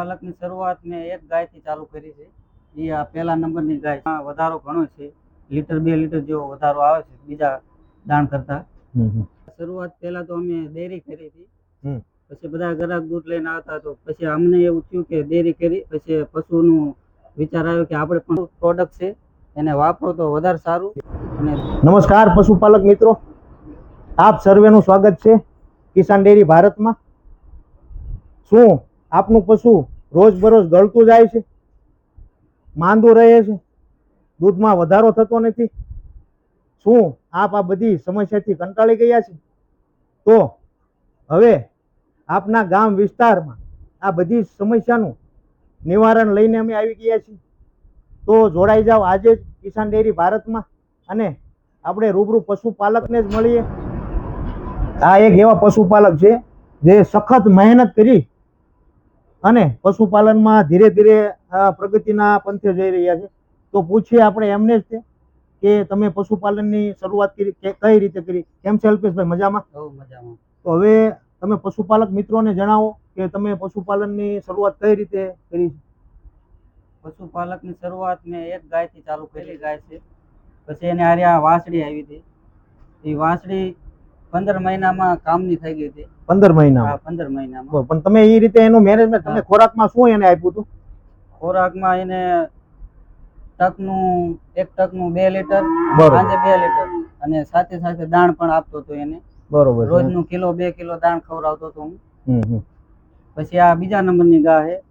પશુપાલકની શરૂઆત મેં એક ગાયથી ચાલુ કરી છે. એ આ પહેલા નંબરની ગાય વધારો ઘણો છે. લીટર બે લીટર જેવો વધારો આવે છે બીજા દાણ કરતા. શરૂઆત પહેલા તો અમે ડેરી કરી હતી. પછી બધા ગ્રાહક દૂધ લઈને આવતા તો પછી અમને એવું થયું કે ડેરી કરી પછી પશુનું વિચાર આવ્યો કે આપણે પણ પ્રોડક્ટ છે એને વાપરો તો વધારે સારું. અને નમસ્કાર પશુપાલક મિત્રો. આપ સર્વેનું સ્વાગત છે કિસાન ડેરી ભારતમાં. શું આપનું પશુ રોજબરોજ ગળતું જાય છે, માંદું રહે છે, દૂધમાં વધારો થતો નથી. શું આપ આ બધી સમસ્યાથી કંટાળી ગયા છે? તો હવે આપના ગામ વિસ્તારમાં આ બધી સમસ્યાનું નિવારણ લઈને અમે આવી ગયા છીએ. તો જોડાઈ જાઓ આજે જ કિસાન ડેરી ભારતમાં અને આપણે રૂબરૂ પશુપાલકને જ મળીએ. આ એક એવા પશુપાલક છે જે સખત મહેનત કરી અને પશુપાલનમાં ધીરે ધીરે આ પ્રગતિના પંથે જઈ રહ્યા છે. તો પૂછીએ આપણે એમને જ તે કે તમે પશુપાલનની શરૂઆત કરી કે કઈ રીતે કરી? કેમ છે અલ્પેશભાઈ મજામાં? મજામાં. તો હવે તમે પશુપાલક મિત્રોને જણાવો કે તમે પશુપાલનની શરૂઆત કઈ રીતે કરી પશુપાલકની શરૂઆત મેં એક ગાયથી ચાલુ કરેલી ગાય છે. પછી એને આર્યા આ વાંસળી આવી હતી. એ વાંસળી પંદર મહિનામાં કામની થઈ ગઈ હતી. પંદર મહિનામાં? પંદર મહિનામાં. પણ તમે એ રીતે એનું મેનેજમેન્ટ તમે. ખોરાકમાં શું એને આપ્યું હતું? ખોરાકમાં એને ટકનું એક ટકનું બે લીટર સાંજે બે લીટર અને સાથે સાથે દાણ પણ આપતો હતો એને. બરોબર. રોજનું કિલો બે કિલો દાણ ખવડાવતો હતો હું. પછી આ બીજા નંબરની ગાય છે.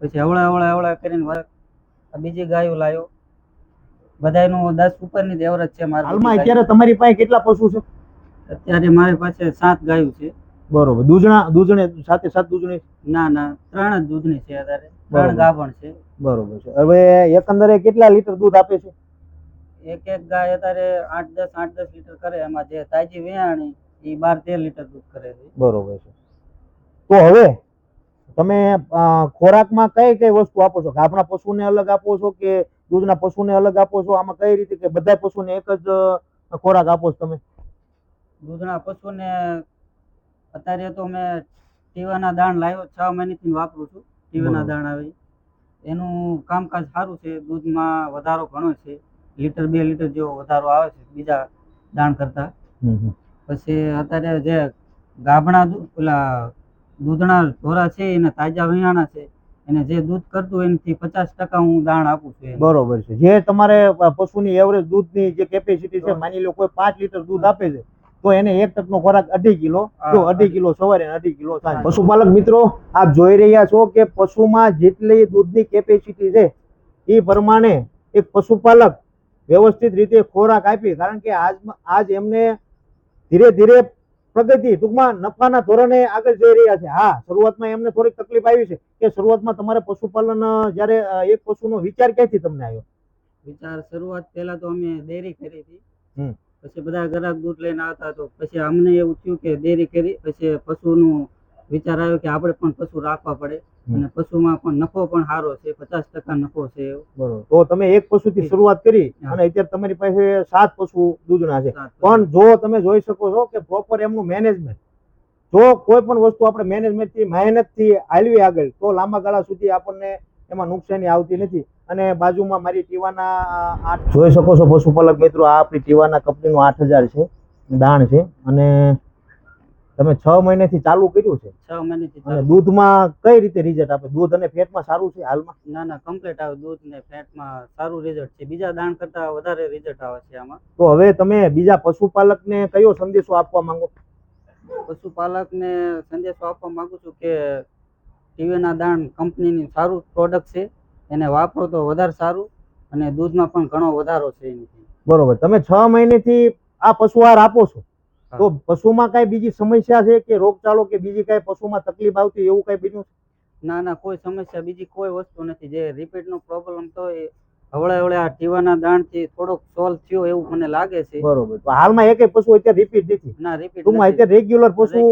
પછી હવળા હવળા હવળા કરીને બીજી ગાયો લાવ્યો બધાનું દસ ઉપરની જ એવરેજ છે મારા હાલમાં અત્યારે તમારી પાસે કેટલા પશુ છે. અત્યારે મારી પાસે સાત ગાયો છે. બરોબર. દૂધણા દૂધણે સાથે સાત દૂધણી? ના ના ત્રણ જ દૂધની છે અત્યારે. ત્રણ ગાભણ છે. બરોબર છે. હવે એકંદરે કેટલા લીટર દૂધ આપે છે? એક એક ગાય અત્યારે આઠ દસ આઠ દસ લીટર કરે. એમાં જે તાજી વેયાણી એ બાર તેર લીટર દૂધ કરે છે. બરોબર છે. તો હવે તમે ખોરાકમાં કઈ કઈ વસ્તુ આપો છો? ગાભણા પશુને અલગ આપો છો કે દૂધના પશુને અલગ આપો છો? આમાં કઈ રીતે કે બધા પશુને એક જ ખોરાક આપો છો તમે? દૂધના પશુને અત્યારે તો મેં ટીવાના દાણ લાવ્યો છ મહિનાથી વાપરું છું ટીવાના દાણ આવે. એનું કામકાજ સારું છે દૂધમાં વધારો ઘણો છે લીટર બે લીટર જેવો વધારો આવે છે બીજા દાણ કરતા. પછી અત્યારે જે ગાભણા પેલા દૂધના ઢોરા છે એને તાજા વિયાણા છે એને જે દૂધ કરતું એનાથી પચાસ ટકા હું દાણ આપું છું બરોબર છે. જે તમારે પશુની એવરેજ દૂધની જે કેપેસિટી છે માની લો કોઈ પાંચ લીટર દૂધ આપે છે તો એને એક ટકનો ખોરાક અઢી કિલો જો અઢી. કિલો સવારે અઢી કિલો સાંજે પશુપાલક મિત્રો આપ જોઈ રહ્યા છો કે પશુમાં જેટલી દૂધની કેપેસિટી છે એ પ્રમાણે એક પશુપાલક વ્યવસ્થિત રીતે ખોરાક આપી. કારણ કે આજ આજ એમને ધીરે ધીરે પ્રગતિ ટૂંકમાં નફાના ધોરણે આગળ જઈ રહ્યા છે. હા શરૂઆતમાં એમને થોડીક તકલીફ આવી છે કે શરૂઆતમાં તમારે પશુપાલન જ્યારે એક પશુનો વિચાર ક્યાંથી તમને આવ્યો? વિચાર શરૂઆત પહેલા તો અમે ડેરી કરી હતી. પછી બધા ગ્રાહક દૂધ લઈને આવતા તો પછી અમને એવું થયું કે ડેરી કરી પછી પશુનું વિચાર આવ્યો કે આપણે પણ પશુ રાખવા પડે. અને પશુમાં પણ નફો પણ સારો છે પચાસ ટકા નફો છે બરોબર. તો તમે એક પશુથી શરૂઆત કરી અને અત્યારે તમારી પાસે સાત પશુ દૂધના છે. પણ જો તમે જોઈ શકો છો કે પ્રોપર એમનું મેનેજમેન્ટ જો કોઈ પણ વસ્તુ આપણે મેનેજમેન્ટથી મહેનતથી હાલવી આગળ તો લાંબા ગાળા સુધી આપણને એમાં નુકસાની આવતી નથી. અને બાજુમાં મારી ટીવાના જોઈ શકો છો પશુપાલક મિત્રો આ આપણી ટીવાના કંપનીનું આઠ હજાર છે દાણ છે. અને તમે છ મહિનેથી ચાલુ કર્યું છે. છ મહિનેથી અને દૂધમાં કઈ રીતે રિઝલ્ટ આપે? દૂધ અને ફેટમાં સારું છે હાલમાં? ના ના કમ્પ્લીટ આવે. દૂધ ને ફેટમાં સારું રિઝલ્ટ છે. બીજા દાણ કરતા વધારે રિઝલ્ટ આવે છે આમાં. તો હવે તમે બીજા પશુપાલકને કયો સંદેશો આપવા માંગો? પશુપાલકને સંદેશો આપવા માંગુ છું કે ટીવીના દાણ કંપનીની સારું પ્રોડક્ટ છે. એને વાપરો તો વધારે સારું અને દૂધમાં પણ ઘણો વધારો છે એની બરોબર. તમે છ મહિનેથી આ પશુ આહાર આપો છો. તો પશુમાં કઈ બીજી સમસ્યા છે કે રોગચાળો કે બીજી કઈ પશુમાં તકલીફ આવતી એવું કઈ બીજું ના ના કોઈ સમસ્યા બીજી કોઈ વસ્તુ નથી. જે રિપીટ નો પ્રોબ્લેમ તો એ હવળે હવળે આ ટીવાના દાણથી થોડોક સોલ્વ થયો એવું મને લાગે છે. બરોબર. તો હાલમાં એક પશુ અત્યારે રિપીટ નથી. ના રિપીટ ટૂંકમાં અત્યારે રેગ્યુલર પશુ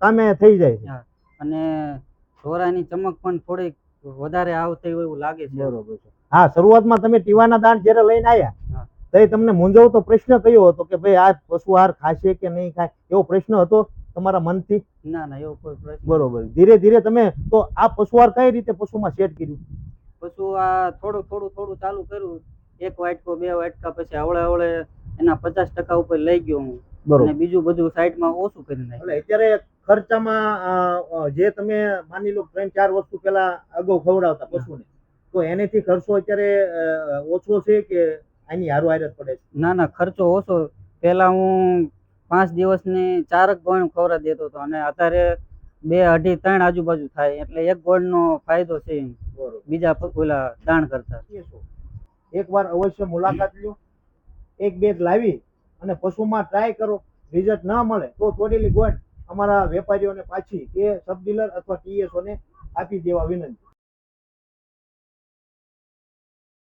કામે થઈ જાય અને ઢોરાની ચમક પણ થોડીક વધારે આવતી હોય એવું લાગે છે. બરોબર છે. હા શરૂઆતમાં તમે ટીવાના દાણ જ્યારે લઈને આવ્યા હા. તો એ તમને મૂંઝવતો પ્રશ્ન કયો હતો કે ભાઈ આ પશુ આહાર ખાશે કે નહીં ખાય? એવો પ્રશ્ન હતો તમારા મનથી? ના ના એવો કોઈ પ્રશ્ન બરોબર. ધીરે ધીરે તમે તો આ આહાર કઈ રીતે પશુમાં સેટ કર્યું? પશુ આ થોડું થોડું થોડું ચાલુ કર્યું. એક વાટકો બે વાટકા પછી આવળે આવળે એના પચાસ ટકા ઉપર લઈ ગયો હું. બરોબર. બીજું બધું સાઈડમાં ઓછું કરી નાખ્યું. એટલે અત્યારે ખર્ચામાં જે તમે માની લો ત્રણ ચાર વર્ષો પહેલા અગાઉ ખવડાવતા પશુને તો એનેથી ખર્ચો અત્યારે ઓછો છે કે આની હારો હારે પડે છે? ના ના ખર્ચો ઓછો. પહેલા હું પાંચ દિવસની ચારક ગોળ ખવરા દેતો હતો અને અત્યારે બે અઢી ત્રણ આજુબાજુ થાય એટલે એક ગોળનો ફાયદો છે બીજા પેલા દાણ કરતા. એકવાર અવશ્ય મુલાકાત લ્યો. એક બેગ લાવી અને પશુમાં ટ્રાય કરો. રિઝલ્ટ ના મળે તો તોડેલી ગોળ અમારા વેપારીઓને પાછી એ સબ ડીલર અથવા ટીએસઓને આપી દેવા વિનંતી.